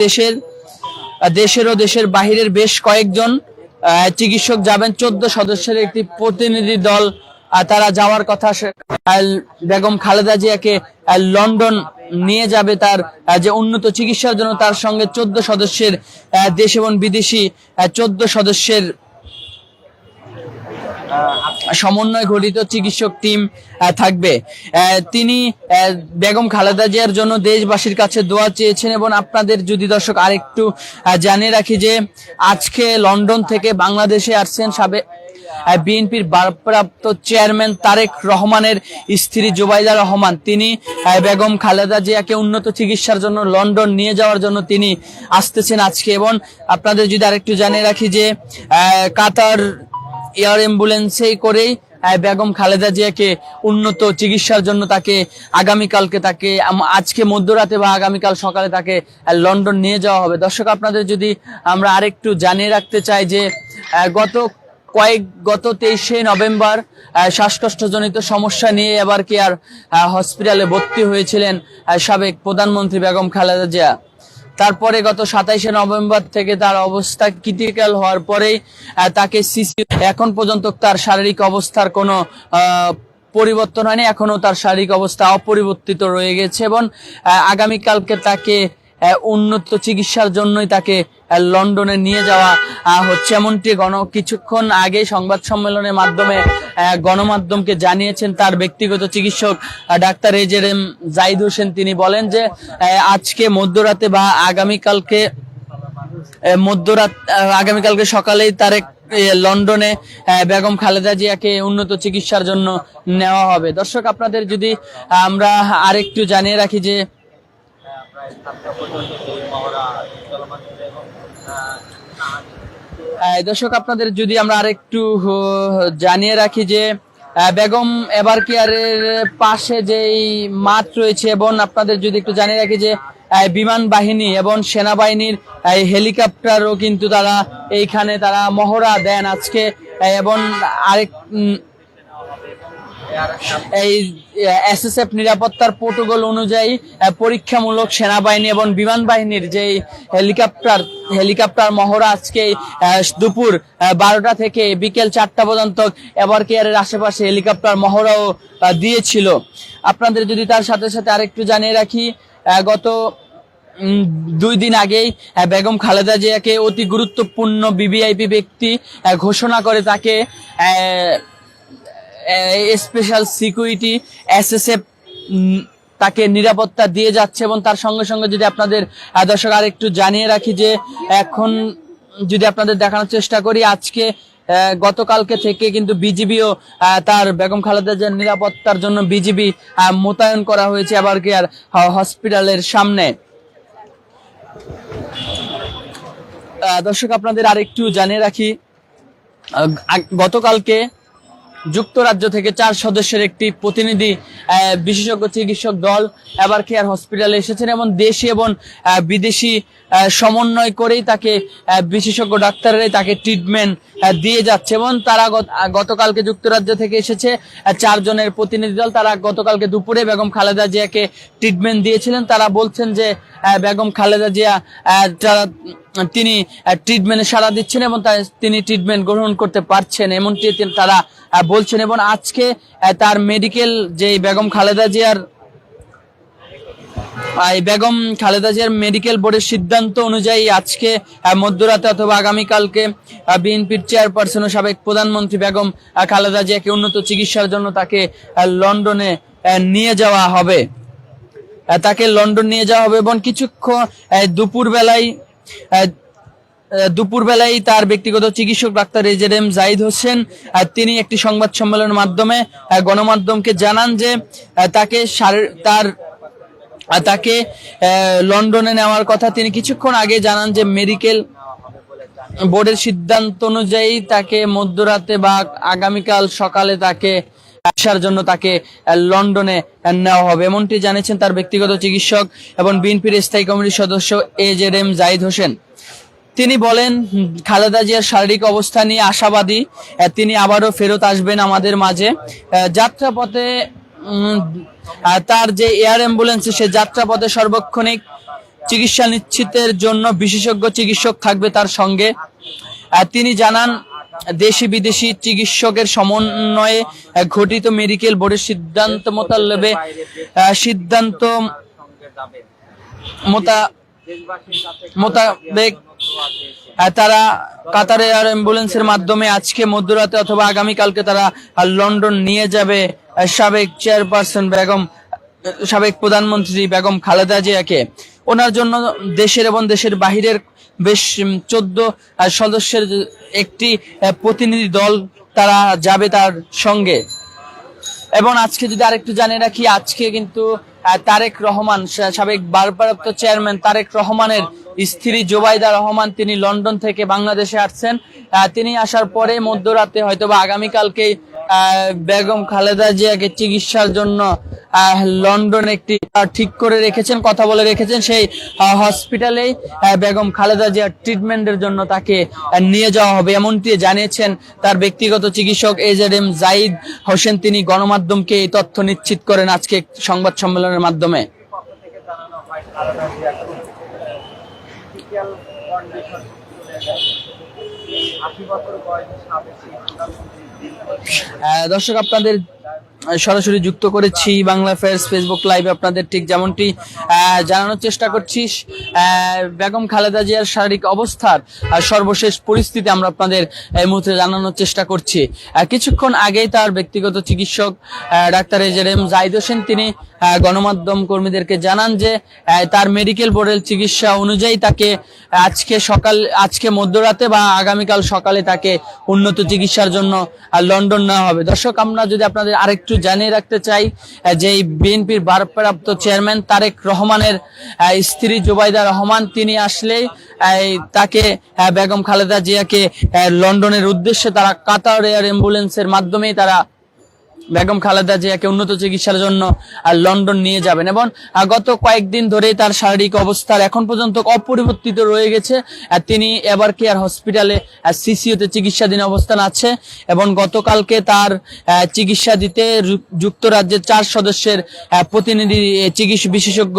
দেশের দেশের ও দেশের বাহিরের বেশ কয়েকজন চিকিৎসক যাবেন। চোদ্দ সদস্যের একটি প্রতিনিধি দল তারা যাওয়ার কথা বেগম খালেদা জিয়াকে লন্ডন নিয়ে যাবে তার যে উন্নত চিকিৎসার জন্য তার সঙ্গে চোদ্দ সদস্যের দেশ এবং বিদেশি চোদ্দ সদস্যের সমন্বয় ঘটিত চিকিৎসক টিম থাকবে। তিনি বেগম খালেদা জিয়ার জন্য দেশবাসীর কাছে দোয়া চেয়েছেন এবং আপনাদের যদি দর্শক আরেকটু জানিয়ে রাখি যে আজকে লন্ডন থেকে বাংলাদেশে আসছেন সাবেক বিএনপির ভারপ্রাপ্ত চেয়ারম্যান তারেক রহমানের স্ত্রী জুবাইদা রহমান। তিনি বেগম খালেদা জিয়াকে উন্নত চিকিৎসার জন্য লন্ডন নিয়ে যাওয়ার জন্য তিনি আসতেছেন আজকে এবং আপনাদের যদি আরেকটু জানিয়ে রাখি যে কাতার এয়ার অ্যাম্বুলেন্সে করেই বেগম খালেদা জিয়াকে উন্নত চিকিৎসার জন্য তাকে আগামীকালকে তাকে আজকে মধ্যরাতে বা আগামীকাল সকালে তাকে লন্ডন নিয়ে যাওয়া হবে। দর্শক, আপনাদের যদি আমরা আরেকটু জানিয়ে রাখতে চাই যে গত কয়েক, গত তেইশে নভেম্বর শ্বাসকষ্টজনিত সমস্যা নিয়ে এবার কি আর হসপিটালে ভর্তি হয়েছিলেন সাবেক প্রধানমন্ত্রী বেগম খালেদা জিয়া? তারপরে গত সাতাইশে নভেম্বর থেকে তার অবস্থা ক্রিটিক্যাল হওয়ার পরেই তাকে সিসি এখন পর্যন্ত তার শারীরিক অবস্থার কোনো পরিবর্তন হয়নি, এখনও তার শারীরিক অবস্থা অপরিবর্তিত রয়ে গেছে এবং আগামীকালকে তাকে উন্নত চিকিৎসার জন্যই তাকে লন্ডনে নিয়ে যাওয়া হচ্ছে এমনটি। গণ, কিছুক্ষণ আগে সংবাদ সম্মেলনের মাধ্যমে গণমাধ্যমকে জানিয়েছেন তার ব্যক্তিগত চিকিৎসক ডাক্তার এজের এম জাহিদ হোসেন। তিনি বলেন যে আজকে মধ্যরাতে বা আগামীকালকে মধ্যরাত আগামীকালকে সকালেই তারেক লন্ডনে বেগম খালেদা জিয়াকে উন্নত চিকিৎসার জন্য নেওয়া হবে। দর্শক, আপনাদের যদি, আমরা আরেকটু জানিয়ে রাখি যে দর্শক, আপনাদের যদি আমরা আরেকটু জানিয়ে রাখি যে বেগম এবার কেয়ারের পাশে যেই মাঠ রয়েছে এবং আপনাদের যদি একটু জানিয়ে রাখি যে বিমান বাহিনী এবং সেনাবাহিনীর হেলিকপ্টারও কিন্তু তারা এইখানে তারা মহড়া দেন আজকে এবং আরেক এই এসএসএফ নিরাপত্তার প্রোটোকল অনুযায়ী পরীক্ষামূলক সেনাবাহিনী এবং বিমান বাহিনীর যে হেলিকপ্টার হেলিকপ্টার মহড়া আজকে দুপুর বারোটা থেকে বিকেল চারটা পর্যন্ত এবার কেয়ারের আশেপাশে হেলিকপ্টার মহড়াও দিয়েছিল। আপনাদের যদি তার সাথে সাথে আরেকটু জানিয়ে রাখি গত দুই দিন আগেই বেগম খালেদা জিয়াকে অতি গুরুত্বপূর্ণ বিবিআইপি ব্যক্তি ঘোষণা করে তাকে স্পেশাল সিকিউরিটি এসএসএফ তাকে নিরাপত্তা দিয়ে যাচ্ছে এবং তার সঙ্গে সঙ্গে যদি আপনাদের দর্শক আর একটু জানিয়ে রাখি যে এখন যদি আপনাদের দেখানোর চেষ্টা করি, আজকে গতকালকে থেকে কিন্তু বিজিবিও তার বেগম খালেদা জিয়ার নিরাপত্তার জন্য বিজিবি মোতায়েন করা হয়েছে আবার কি আর হসপিটালের সামনে। দর্শক আপনাদের আরেকটু জানিয়ে রাখি গতকালকে যুক্তরাজ্য থেকে চার সদস্যের একটি প্রতিনিধি বিশেষজ্ঞ চিকিৎসক দল এবার কেয়ার হসপিটালে এসেছেন এবং দেশি এবং বিদেশি সমন্বয় করেই তাকে বিশেষজ্ঞ ডাক্তাররাই তাকে ট্রিটমেন্ট দিয়ে যাচ্ছে এবং তারা গতকালকে যুক্তরাজ্য থেকে এসেছে চারজনের প্রতিনিধি দল তারা গতকালকে দুপুরে বেগম খালেদা জিয়াকে ট্রিটমেন্ট দিয়েছিলেন। তারা বলছেন যে বেগম খালেদা জিয়া তিনি ট্রিটমেন্টে সাড়া দিচ্ছেন এবং তিনি ট্রিটমেন্ট গ্রহণ করতে পারছেন, এমনটি তারা বলছেন এবং আজকে তার মেডিকেল যে বেগম খালেদা জিয়ার বেগম খালেদা জিয়ার মেডিকেল বোর্ডের সিদ্ধান্ত অনুযায়ী আজকে মধ্যরাতে অথবা আগামীকালকে বিএনপির চেয়ারপারসন ও সাবেক প্রধানমন্ত্রী বেগম খালেদা জিয়াকে উন্নত চিকিৎসার জন্য তাকে লন্ডনে নিয়ে যাওয়া হবে। তাকে লন্ডন নিয়ে যাওয়া হবে এবং কিছুক্ষণ দুপুর বেলায় দুপুর বেলায় তার ব্যক্তিগত চিকিৎসক doctor A Z M Zahid Hossain তিনি একটি সংবাদ সম্মেলনের মাধ্যমে গণমাধ্যমকে জানান যে তাকে তার তাকে লন্ডনে নেওয়ার কথা তিনি কিছুক্ষণ আগে জানান যে, মেডিকেল বোর্ডের সিদ্ধান্ত অনুযায়ী তাকে মধ্যরাতে বা আগামীকাল সকালে তাকে আসার জন্য তাকে লন্ডনে নেওয়া হবে। এমনটি জানিয়েছেন তার ব্যক্তিগত চিকিৎসক এবং বিএনপির স্থায়ী কমিটির সদস্য A Z M Zahid Hossain. তিনি বলেন খালেদা জিয়ার শারীরিক অবস্থা নিয়ে আশাবাদী। তিনি আবারও ফেরত আসবেন আমাদের মাঝে। যাত্রাপথে তার যে এয়ার অ্যাম্বুলেন্স, সে যাত্রাপথে সর্বক্ষণিক চিকিৎসা নিশ্চিতের জন্য বিশেষজ্ঞ চিকিৎসক থাকবে তার সঙ্গে। তিনি জানান, দেশি বিদেশি চিকিৎসকের সমন্বয়ে ঘটিত মেডিকেল বোর্ডের সিদ্ধান্ত মোতালেবে সিদ্ধান্ত মোতা, মোতাবেক তারা কাতারে আর অ্যাম্বুলেন্সের মাধ্যমে আজকে মধ্যরাতে অথবা আগামীকালকে তারা লন্ডন নিয়ে যাবে। সাবেক চেয়ারপারসন বেগম সাবেক প্রধানমন্ত্রী বেগম খালেদা জিয়াকে। ওনার জন্য দেশের এবং দেশের বাহিরের বেশ চোদ্দ সদস্যের একটি প্রতিনিধি দল তারা যাবে তার সঙ্গে। এবং আজকে যদি আরেকটু জানিয়ে রাখি, আজকে কিন্তু তারেক রহমান সাবেক বারপ্রাপ্ত চেয়ারম্যান তারেক রহমানের স্ত্রী জোবাইদা রহমান, তিনি লন্ডন থেকে বাংলাদেশে আসছেন। তিনি আসার পরে মধ্যরাতে হয়তো বা আগামীকালকে বেগম খালেদা জিয়াকে চিকিৎসার জন্য লন্ডন একটি ঠিক করে রেখেছেন, কথা বলে রেখেছেন, সেই হসপিটালে বেগম খালেদা জিয়ার ট্রিটমেন্টের জন্য তাকে নিয়ে যাওয়া হবে। এমনটি জানিয়েছেন তার ব্যক্তিগত চিকিৎসক এজেড এম জাইদ হোসেন। তিনি গণমাধ্যমকে এই তথ্য নিশ্চিত করেন আজকে সংবাদ সম্মেলনের মাধ্যমে। আশি বছর বয়সে সাবেক দর্শক, আপনাদের সরাসরি যুক্ত করেছি বাংলা ফেয়ার্স ফেসবুক লাইভে আপনাদের ঠিক যেমনটি জানানোর চেষ্টা করছি। বেগম খালেদা জিয়ার শারীরিক অবস্থার সর্বশেষ পরিস্থিতি আমরা আপনাদের এই মুহূর্তে জানানোর চেষ্টা করছি। কিছুক্ষণ আগেই তার ব্যক্তিগত চিকিৎসক ডাক্তার এজের এম জাহিদ হোসেন, তিনি গণমাধ্যম কর্মীদেরকে জানান যে তার মেডিকেল বোর্ডের চিকিৎসা অনুযায়ী তাকে আজকে সকাল, আজকে মধ্যরাতে বা আগামীকাল সকালে তাকে উন্নত চিকিৎসার জন্য লন্ডন নেওয়া হবে। দর্শক, আমরা যদি আপনাদের আরেকটু জানিয়ে রাখতে চাই যে এই বিএনপির ভারপ্রাপ্ত চেয়ারম্যান তারেক রহমানের স্ত্রী জুবাইদা রহমান, তিনি আসলে তাকে বেগম খালেদা জিয়াকে লন্ডনের উদ্দেশ্যে তারা কাতার এয়ার অ্যাম্বুলেন্সের মাধ্যমেই তারা বেগম খালেদা জিয়াকে উন্নত চিকিৎসার জন্য লন্ডন নিয়ে যাবেন এবং গত কয়েকদিন ধরেই তার শারীরিক অবস্থার এখন পর্যন্ত অপরিবর্তিত রয়ে গেছে। তিনি এবার কেয়ার হসপিটালে সিসিওতে চিকিৎসাধীন অবস্থান আছে এবং গতকালকে তার চিকিৎসা দিতে যুক্তরাজ্যের চার সদস্যের প্রতিনিধি চিকিৎসা বিশেষজ্ঞ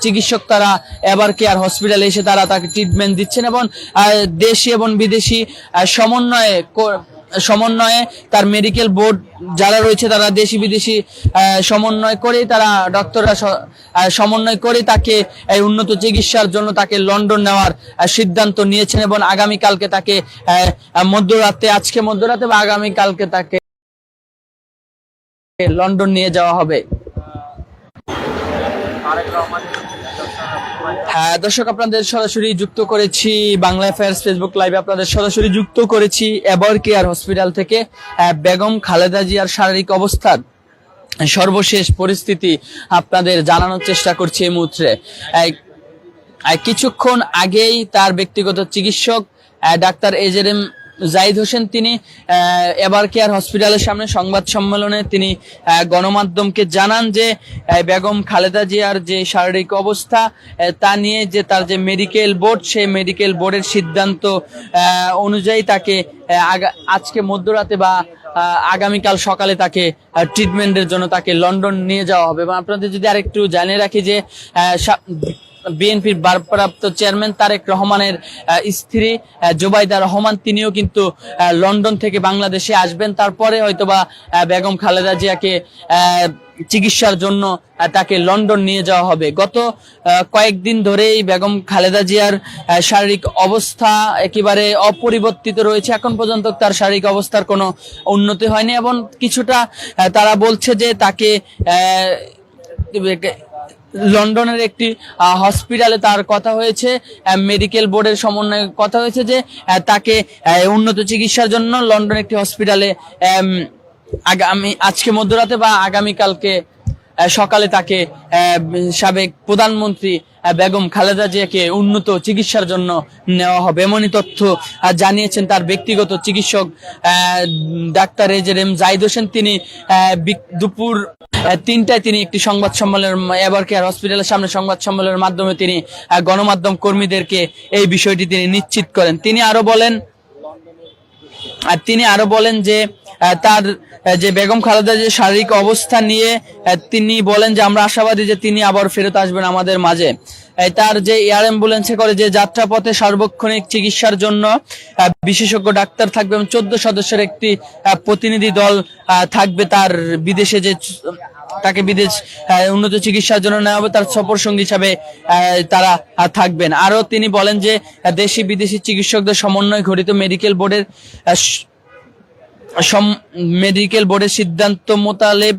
চিকিৎসক তারা এবার কেয়ার হসপিটালে এসে তারা তাকে ট্রিটমেন্ট দিচ্ছেন এবং দেশি এবং বিদেশি সমন্বয়ে সমন্বয়ে তার মেডিকেল বোর্ড যারা রয়েছে তারা দেশি বিদেশি সমন্বয় করে তারা ডক্টররা সমন্বয় করে তাকে এই উন্নত চিকিৎসার জন্য তাকে লন্ডন নেওয়ার সিদ্ধান্ত নিয়েছেন এবং আগামীকালকে তাকে মধ্যরাতে, আজকে মধ্যরাতে বা আগামীকালকে তাকে লন্ডন নিয়ে যাওয়া হবে। হ্যাঁ দর্শক, আপনাদের সরাসরি যুক্ত করেছি বাংলা অ্যাফেয়ার্স ফেসবুক লাইভে আপনাদের সরাসরি যুক্ত করেছি এবার কেয়ার হসপিটাল থেকে বেগম খালেদা জিয়ার শারীরিক অবস্থার সর্বশেষ পরিস্থিতি আপনাদের জানানোর চেষ্টা করছি এই মুহূর্তে। কিছুক্ষণ আগেই তার ব্যক্তিগত চিকিৎসক ডাক্তার এজের এম জাহিদ হোসেন তিনি এবার কেয়ার হসপিটালের সামনে সংবাদ সম্মেলনে তিনি গণমাধ্যমকে জানান যে বেগম খালেদা জিয়ার যে শারীরিক অবস্থা তা নিয়ে যে তার যে মেডিকেল বোর্ড, সেই মেডিকেল বোর্ডের সিদ্ধান্ত অনুযায়ী তাকে আজকে মধ্যরাতে বা আগামীকাল সকালে তাকে ট্রিটমেন্টের জন্য তাকে লন্ডন নিয়ে যাওয়া হবে। এবং আপনাদের যদি আরেকটু জানিয়ে রাখি যে বিএনপির ভারপ্রাপ্ত চেয়ারম্যান তারেক রহমানের স্ত্রী জুবাইদা রহমান, তিনিও কিন্তু লন্ডন থেকে বাংলাদেশে আসবেন। তারপরে হয়তোবা বেগম খালেদা জিয়াকে চিকিৎসার জন্য তাকে লন্ডন নিয়ে যাওয়া হবে। গত কয়েকদিন ধরেই বেগম খালেদা জিয়ার শারীরিক অবস্থা একেবারে অপরিবর্তিত রয়েছে। এখন পর্যন্ত তার শারীরিক অবস্থার কোনো উন্নতি হয়নি এবং কিছুটা তারা বলছে যে তাকে লন্ডনের একটি হসপিটালে তার কথা হয়েছে মেডিকেল বোর্ডের সমন্বয়ে কথা হয়েছে যে তাকে উন্নত চিকিৎসার জন্য লন্ডন একটি হসপিটালে আগামী, আজকে মধ্যরাতে বা আগামীকালকে সকালে তাকে সাবেক প্রধানমন্ত্রী বেগম খালেদা জিয়াকে উন্নত চিকিৎসার জন্য নেওয়া হবে। এমনই তথ্য জানিয়েছেন তার ব্যক্তিগত চিকিৎসক ডাক্তার এজের এম হোসেন। তিনি দুপুর তিনটায় তিনি একটি সংবাদ সম্মেলন এবার কেয়ার হসপিটালের সামনে সংবাদ সম্মেলনের মাধ্যমে তিনি গণমাধ্যম কর্মীদেরকে এই বিষয়টি তিনি নিশ্চিত করেন। তিনি আরও বলেন আর তিনি আরও বলেন যে তার যে বেগম খালেদা যে শারীরিক অবস্থা নিয়ে তিনি বলেন যে, আমরা আশাবাদী যে তিনি আবার ফেরত আসবেন আমাদের মাঝে। তার যে এয়ার অ্যাম্বুলেন্সে করে যে যাত্রাপথে সার্বক্ষণিক চিকিৎসার জন্য বিশেষজ্ঞ ডাক্তার থাকবে এবং চোদ্দ সদস্যের একটি প্রতিনিধি দল থাকবে তার বিদেশে যে, তাকে বিদেশ উন্নত চিকিৎসার জন্য নেওয়া হবে, তার সফর সঙ্গী হিসাবে তারা থাকবেন। আরও তিনি বলেন যে দেশি বিদেশি চিকিৎসকদের সমন্বয় ঘটিত মেডিকেল বোর্ডের সম- মেডিকেল বোর্ডের সিদ্ধান্ত মোতালেব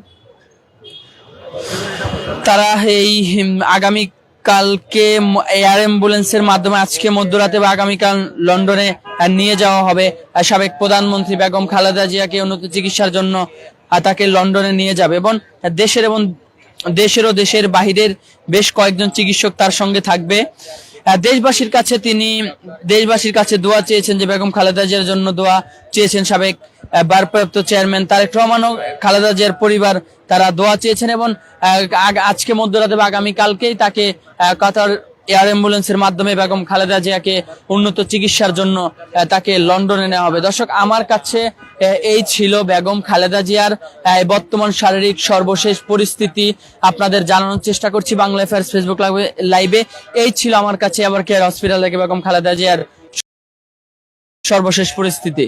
তারা এই আগামী কালকে এয়ার অ্যাম্বুলেন্সের মাধ্যমে আজকে মধ্যরাতে বা আগামীকাল লন্ডনে নিয়ে যাওয়া হবে। সাবেক প্রধানমন্ত্রী বেগম খালেদা জিয়াকে উন্নত চিকিৎসার জন্য তাকে লন্ডনে নিয়ে যাবে এবং দেশের এবং দেশের ও দেশের বাহিরের বেশ কয়েকজন চিকিৎসক তার সঙ্গে থাকবে। দেশবাসীর কাছে তিনি, দেশবাসীর কাছে দোয়া চেয়েছেন যে বেগম খালেদা জিয়ার জন্য দোয়া চেয়েছেন সাবেক ভারপ্রাপ্ত চেয়ারম্যান তারেক রহমান ও খালেদা জিয়ার পরিবার তারা দোয়া চেয়েছেন এবং আজকে মধ্যরাতে বা আগামী কালকেই তাকে কাতার এয়ার অ্যাম্বুলেন্সের মাধ্যমে বেগম খালেদা জিয়াকে উন্নত চিকিৎসার জন্য তাকে লন্ডনে নেওয়া হবে। দর্শক, আমার কাছে এই ছিল বেগম খালেদা জিয়ার বর্তমান শারীরিক সর্বশেষ পরিস্থিতি। আপনাদের জানানোর চেষ্টা করছি বাংলা ফেয়ার ফেসবুক লাইভে- এই ছিল আমার কাছে আবার কেয়ার হসপিটাল থেকে বেগম খালেদা জিয়ার সর্বশেষ পরিস্থিতি।